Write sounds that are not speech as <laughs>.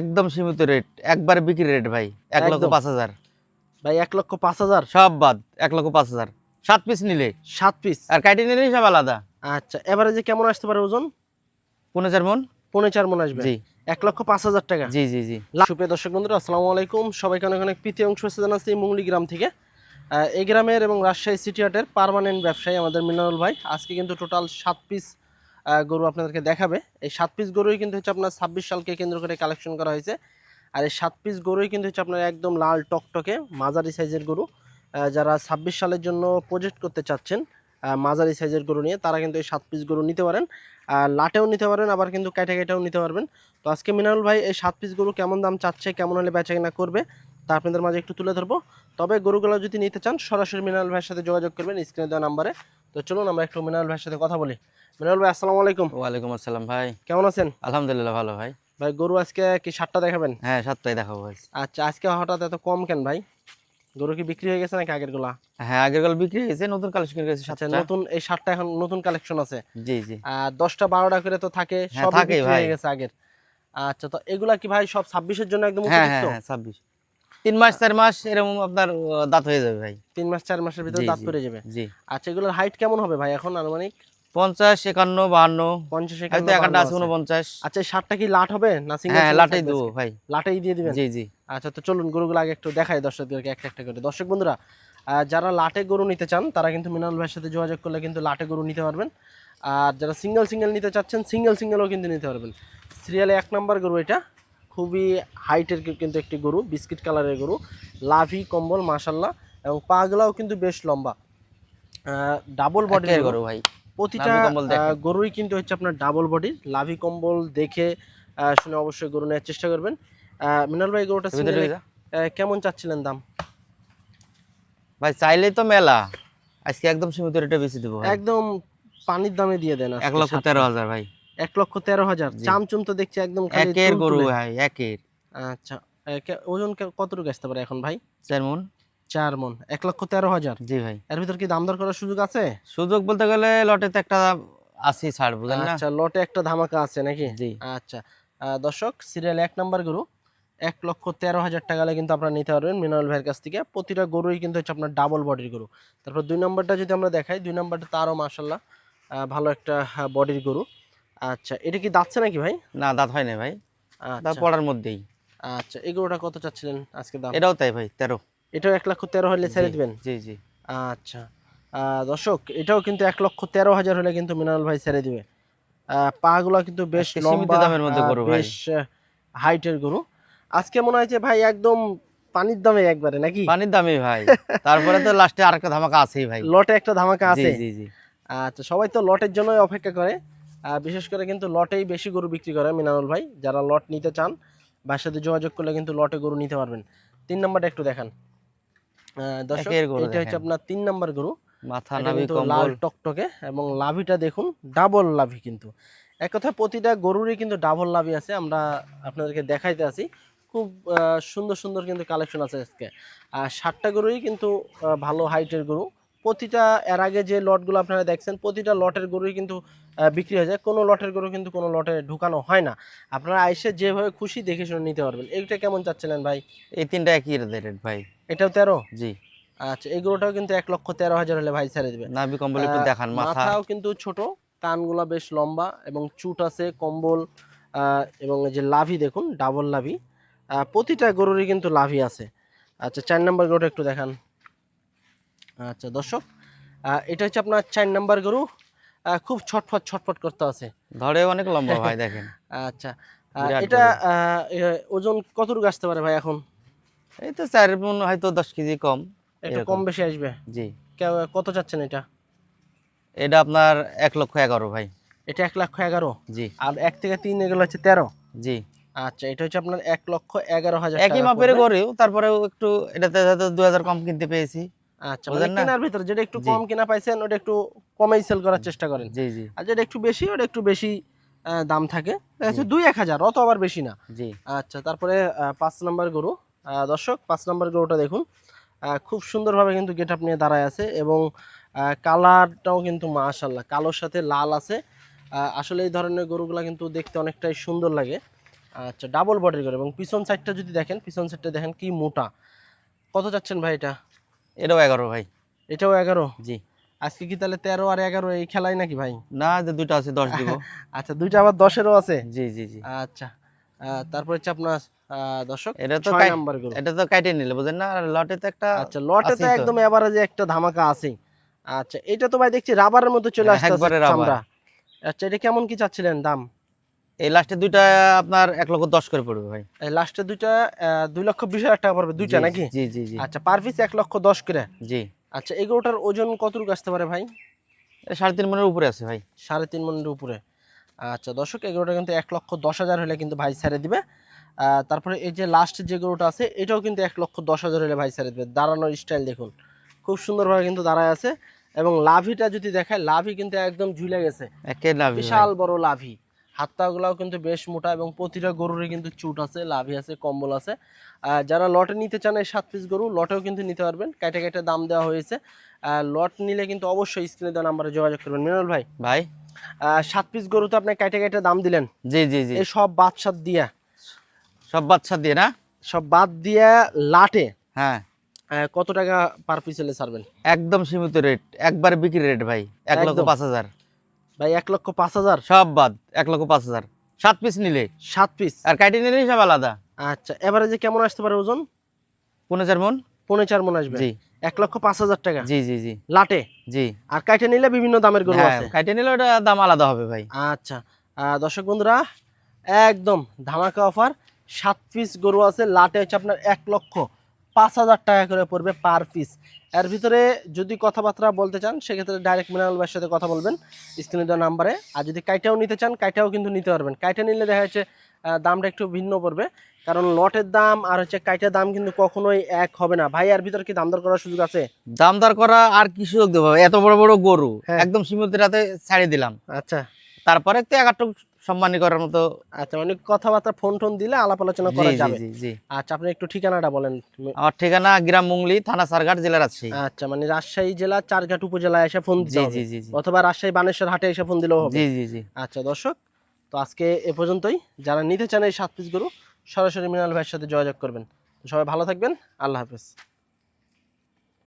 একদম সীমিত রেট একবারে বিক্রি রেট ভাই এক লক্ষ পাঁচ হাজার। ভাই এক লক্ষ পাঁচ হাজার? সব বাদ এক লক্ষ পাঁচ হাজার। সাত পিস নিলে। সাত পিস আর কাটি নিলে সব আলাদা। আচ্ছা এভারেজে কেমন আসতে পারে ওজন? পনেরো চার মন। পৌনে চার মন আসবে? জি। এক লক্ষ পাঁচ হাজার টাকা? জি জি জি। সুপ্রিয় দর্শক বন্ধুরা আসসালামু আলাইকুম। সবাইকে অনেক অনেক প্রীতি অংশ জানাচ্ছি মুংলি গ্রাম থেকে। এই গ্রামের এবং রাজশাহী সিটি হাটের পার্মানেন্ট ব্যবসায়ী আমাদের মিনারুল ভাই। আজকে কিন্তু টোটাল সাত পিস গরু আপনাদেরকে দেখাবে। এই সাত পিস গরুই কিন্তু হচ্ছে আপনার ছাব্বিশ সালকে কেন্দ্র করে কালেকশন করা হয়েছে। আর এই সাত পিস গরুই কিন্তু হচ্ছে আপনার একদম লাল টকটকে মাঝারি সাইজের গরু। যারা ছাব্বিশ সালের জন্য প্রজেক্ট করতে চাচ্ছেন মাঝারি সাইজের গরু নিয়ে, তারা কিন্তু এই সাত পিস গরু নিতে পারেন। লাটেও নিতে পারেন, আবার কিন্তু কাইটা কাইটাও নিতে পারবেন। তো আজকে মিনারুল ভাই, এই সাত পিস গরু কেমন দাম চাচ্ছে, কেমন হলে বেচা কেনা করবে, তা আপনাদের মাঝে একটু তুলে ধরবো। তবে গরুগুলো যদি নিতে চান, সরাসরি মিনারুল ভাইয়ের সাথে যোগাযোগ করবেন, স্ক্রিনে দেওয়া নাম্বারে। তো চলুন আমরা একটু মিনারুল ভাইয়ের সাথে কথা বলি। মিনাল ভাই আসসালামু আলাইকুম। ওয়ালাইকুম আসসালাম ভাই। কেমন আছেন? আলহামদুলিল্লাহ ভালো ভাই। ভাই গরু আজকে কি সাতটা দেখাবেন? হ্যাঁ সাতটাই দেখাবো ভাই। আচ্ছা আজকে হঠাৎ এত কম কেন ভাই? গরু কি বিক্রি হয়ে গেছে নাকি আগেরগুলা? হ্যাঁ আগের কাল বিক্রি হয়েছে নতুন কালেকশন করেছে আচ্ছা নতুন এই সাতটা এখন নতুন কালেকশন আছে। জি জি। আর দশটা বারোটা করে তো থাকে হ্যাঁ, সব থাকে বিক্রি হয়ে গেছে আগের। আচ্ছা তো এগুলা কি ভাই সব ছাব্বিশের জন্য একদম হ্যাঁ হ্যাঁ হ্যাঁ ছাব্বিশ। তিন মাস চার মাস এরকম আপনার দাঁত হয়ে যাবে ভাই। তিন মাস চার মাসের ভিতরে দাঁত পড়ে যাবে। জি। আচ্ছা এগুলোর হাইট কেমন হবে ভাই এখন আনুমানিক? পঞ্চাশ একান্ন বাহান্ন। পঞ্চাশ হয়তো একান্ন আছে। উনপঞ্চাশ আচ্ছা সারটা কি লাট হবে না হ্যাঁ লাটাই দেবো ভাই। লাটেই দিয়ে দিবেন? জি জি। আচ্ছা তো চলুন গরুগুলো আগে একটু দেখাই দর্শকদেরকে একটা একটা করে। দর্শক বন্ধুরা যারা লাটে গরু নিতে চান তারা কিন্তু মিনাল ভাইয়ের সাথে যোগাযোগ করলে কিন্তু লাটে গরু নিতে পারবেন। আর যারা সিঙ্গেল সিঙ্গেল নিতে চাচ্ছেন সিঙ্গেল সিঙ্গেলও কিন্তু নিতে পারবেন। সিরিয়ালে এক নাম্বার গরু এটা। খুবই হাইটের কিন্তু একটি গরু বিস্কিট কালারের গরু লাভি কম্বল মাশাল্লাহ এবং পাগুলাও কিন্তু বেশ লম্বা। ডাবল বডি গরু। ভাই। প্রতিটা। গরুই কিন্তু হচ্ছে আপনার ডাবল বডির লাভি কম্বল দেখে শুনে অবশ্যই গরু নেওয়ার চেষ্টা করবেন। মিনাল ভাই গরুটা কেমন চাচ্ছিলেন দাম? ভাই চাইলেই তো মেলা। আজকে একদম সীমিত রেটে বেশি দেবো একদম পানির দামে দিয়ে দেন এক লক্ষ তেরো হাজার ভাই। এক লক্ষ তেরো হাজার। চামচুম তো দেখছি একদম একের গরু ভাই একের। আচ্ছা ওজন কতটুকু আসতে পারে এখন ভাই? চার মন। চার মন এক লক্ষ তেরো হাজার। জি ভাই। এর ভিতর কি দাম দর করার সুযোগ আছে? সুযোগ বলতে গেলে লটে তো একটা আছে ছাড় বুঝলেন না? আচ্ছা লটে একটা ধামাকা আছে নাকি? জি। আচ্ছা দর্শক সিরিয়াল এক নাম্বার গরু। এক লক্ষ তেরো হাজার টাকা কিন্তু আপনারা নিতে পারবেন মিনারেল ভাইয়ের কাছ থেকে। প্রতিটা গরুই কিন্তু হচ্ছে আপনার ডাবল বডির গরু। তারপর দুই নম্বরটা যদি আমরা দেখাই দুই নম্বরটা তারও মাসাল্লাহ ভালো একটা বডির গরু। আচ্ছা এটা কি দাচ্ছে নাকি ভাই? না দাঁত হয় না ভাই। দাঁত আচ্ছা পড়ার মধ্যেই। আচ্ছা এই গরুটা কত চাচ্ছিলেন আজকে দাম? এটাও তাই ভাই তেরো। এটাও এক লক্ষ তেরো হলে ছেড়ে দিবেন? জি জি। আচ্ছা। দর্শক এটাও কিন্তু এক লক্ষ তেরো হাজার হলে কিন্তু মিনারেল ভাই ছেড়ে দিবে। পাগুলো কিন্তু বেশ লম্বা দামের মধ্যে গরু বেশ হাইটের গরু। আজকে মনে হয় যে ভাই একদম পানির দামে একবারে নাকি? পানির দামি ভাই। তারপরে তো লাস্টে আরেকটা ধামাকা আছেই ভাই। লটে একটা ধামাকা আছে। জি জি। আচ্ছা সবাই তো লটের জন্যই অপেক্ষা করে। বিশেষ করে কিন্তু লটেই বেশি গরু বিক্রি করে মিনারুল ভাই। যারা লট নিতে চান ভাইয়ের সাথে যোগাযোগ করলে কিন্তু লটে গরু নিতে পারবেন। তিন নাম্বারটা একটু দেখান। দর্শক এটা হচ্ছে। আপনার তিন নাম্বার গরু। মাথা নাভি লাল টকটকে এবং লাভিটা দেখুন ডাবল লাভি কিন্তু। এক কথা প্রতিটা গরুরই কিন্তু ডাবল লাভি আছে। আমরা আপনাদেরকে দেখাইতে আছি। খুব সুন্দর সুন্দর কিন্তু কালেকশন আছে আজকে। আর সাতটা গরুই কিন্তু ভালো হাইটের গরু। প্রতিটা এর আগে যে লটগুলো আপনারা দেখছেন প্রতিটা লটের গরুই কিন্তু বিক্রি হয়ে যায়। কোনো লটের গরু কিন্তু কোনো লটে ঢুকানো হয় না। আপনারা আইসে যেভাবে খুশি দেখে শুনে নিতে পারবেন। এইটা কেমন চাচ্ছিলেন ভাই? এই তিনটা একই রেট ভাই। এটাও তেরো? জি। আচ্ছা এই গরুটাও কিন্তু এক লক্ষ তেরো হাজার হলে ভাই ছেড়ে দেবে নাভি কম্বল একটু দেখান মাথা। মাথাও কিন্তু ছোট কানগুলা বেশ লম্বা এবং চুট আছে কম্বল আহ, এবং যে লাভি দেখুন ডাবল লাভি। প্রতিটা গরুরই কিন্তু লাভি আছে। আচ্ছা চার নম্বর গরুটা একটু দেখান। আচ্ছা দর্শক এটা হচ্ছে আপনার চার নম্বর গরু। খুব ছটফট ছটফট করতে আছে। ধরে অনেক লম্বা ভাই দেখেন। <laughs> আচ্ছা এটা ওজন কতটুকু আসতে পারে ভাই এখন? এই তো চার মন হয়তো দশ কেজি কম একটু কম বেশি আসবে? জি। কত চাচ্ছেন এটা? এটা আপনার এক লক্ষ এগারো ভাই। এটা এক লক্ষ এগারো? জি। আর এক থেকে তিন এগুলো হচ্ছে তেরো? জি। আচ্ছা এটা হচ্ছে আপনার এক লক্ষ এগারো হাজার একই মাপের। গরেও তারপরেও একটু এটাতে দু হাজার কম কিনতে পেয়েছি। আচ্ছা মানে কেনার ভিতরে যেটা একটু। কম কেনা পাইছেন ওটা একটু কমেই সেল করার চেষ্টা করেন। জি জি। আর যেটা একটু বেশি ওটা একটু বেশি দাম থাকে। দুই এক হাজার অত আবার বেশি না। জি। আচ্ছা তারপরে পাঁচ নম্বর গরু। দর্শক পাঁচ নম্বর গরুটা দেখুন। খুব সুন্দরভাবে কিন্তু গেট আপ নিয়ে দাঁড়ায় আছে এবং কালারটাও কিন্তু মাশাল্লাহ কালোর সাথে লাল আছে। আসলে এই ধরনের গরুগুলা কিন্তু দেখতে অনেকটাই সুন্দর লাগে। আচ্ছা ডাবল বডির গরু এবং পিছন সাইডটা যদি দেখেন পিছন সাইডটা দেখেন কি মোটা। কত যাচ্ছেন ভাই এটা? এটাও এগারো ভাই। এটাও এগারো? জি। আজকে কি তাহলে তেরো আর এগারো এই খেলাই নাকি ভাই? না যে দুটো আছে দশ দিব। <laughs> আচ্ছা দুইটা আবার দশেরও আছে? জি জি জি। আচ্ছা তারপর হচ্ছে আপনার দর্শক এটা তো নাম্বার এটা তো কাইটে নিলে বুঝেন না? লটে তো একটা আচ্ছা লটে তো। একদম এভারেজে একটা ধামাকা আছেই। আচ্ছা এটা তো ভাই দেখছি রাবারের মতো চলে হ্যাঁ, আসছে রাবার। আচ্ছা এটা কেমন কি চাচ্ছিলেন দাম? এই লাস্টে দুইটা আপনার এক লক্ষ দশ করে পড়বে ভাই। এই লাস্টে দুইটা দুই লক্ষ বিশ হাজার টাকা পড়বে দুইটা নাকি? জি জি জি। আচ্ছা পার পিস এক লক্ষ দশ করে। জি। আচ্ছা এগুলোটার ওজন কতটুকু আসতে পারে ভাই? সাড়ে তিন মনের উপরে আছে ভাই। সাড়ে তিন মনের উপরে। আচ্ছা দর্শক এগুলোটা কিন্তু এক লক্ষ দশ হাজার হলে কিন্তু ভাই ছেড়ে দিবে। তারপরে এই যে লাস্ট যে গরুটা আছে এটাও কিন্তু এক লক্ষ দশ হাজার হলে ভাই ছেড়ে দেবে। দাঁড়ানোর স্টাইল দেখুন। খুব সুন্দরভাবে কিন্তু দাঁড়ায় আছে। এবং লাভিটা যদি দেখায় লাভি কিন্তু একদম ঝুলে গেছে। বিশাল বড় লাভি হাতটাগুলাও কিন্তু বেশ মোটা এবং প্রতিটা গরুরই কিন্তু চুট আছে লাভি আছে কম্বল আছে। যারা লটে নিতে চান এই সাত পিস গরু লটেও কিন্তু নিতে পারবেন। কেটে কেটে দাম দেওয়া হয়েছে। লট নিলে কিন্তু অবশ্যই স্ক্রিনে দেওয়া নাম্বারে যোগাযোগ করবেন। মিনাল ভাই ভাই। সাত পিস গরু তো আপনি কেটে কেটে দাম দিলেন। জি জি জি। সব বাদ সাত দিয়া। সব বাচ্চা দিয়ে না? সব বাদ দিয়া লাটে হ্যাঁ। কত টাকা পার পিস হলে ছাড়বেন? একদম সীমিত রেট একবার বিক্রি রেট ভাই। এক লক্ষ পাঁচ হাজার। ভাই এক লক্ষ পাঁচ হাজার? সব বাদ এক লক্ষ পাঁচ হাজার। সাত পিস নিলে? সাত পিস আর কাইটে নিলে সব আলাদা। আচ্ছা এবারে যে কেমন আসতে পারে ওজন? পনেরো চার মন। পৌনে চার মন আসবে। জি। এক লক্ষ পাঁচ হাজার টাকা? জি জি জি। লাটে? জি। আর কাইটে নিলে বিভিন্ন দামের গরু হ্যাঁ আছে। কাইটে নিলে ওটা দাম আলাদা হবে ভাই। আচ্ছা দর্শক বন্ধুরা একদম ধামাকা অফার। সাত পিস গরু আছে লাটে হচ্ছে আপনার এক লক্ষ। পাঁচ হাজার টাকা করে পড়বে পার পিস। এর ভিতরে যদি কথাবার্তা বলতে চান সেক্ষেত্রে ডাইরেক্ট মিনারেল ভাইয়ের সাথে কথা বলবেন স্ক্রিনে দেওয়া নাম্বারে। আর যদি কাইটাও নিতে চান কাইটাও কিন্তু নিতে পারবেন। কাইটা নিলে দেখা যাচ্ছে দামটা একটু ভিন্ন পড়বে। কারণ লটের দাম আর হচ্ছে কাইটার দাম কিন্তু কখনোই এক হবে না। ভাই এর ভিতরে কি দাম দর করার সুযোগ আছে? দাম দর করা আর কি সুযোগ দেবো? এত বড় বড় গরু হ্যাঁ। একদম সীমিত রাতে ছাড়িয়ে দিলাম। আচ্ছা। তারপরে তো এগারটু সম্মানী করার মতো। আচ্ছা অনেক কথাবার্তা ফোন টোন দিলে আলাপ আলোচনা করা যাবে। আচ্ছা আপনি একটু ঠিকানাটা বলেন। আমার ঠিকানা গ্রাম মুংলি থানা সারঘাট জেলা রাজশাহী। আচ্ছা মানে রাজশাহী জেলা চারঘাট উপজেলায় এসে ফোন দিতে হবে। অথবা রাজশাহী বানেশ্বর হাটে এসে ফোন দিলেও হবে। জি জি জি। আচ্ছা দর্শক তো আজকে এ পর্যন্তই। যারা নিতে চান এই সাত পিস গরু সরাসরি মিনাল ভাইয়ের সাথে যোগাযোগ করবেন। সবাই ভালো থাকবেন। আল্লাহ হাফেজ।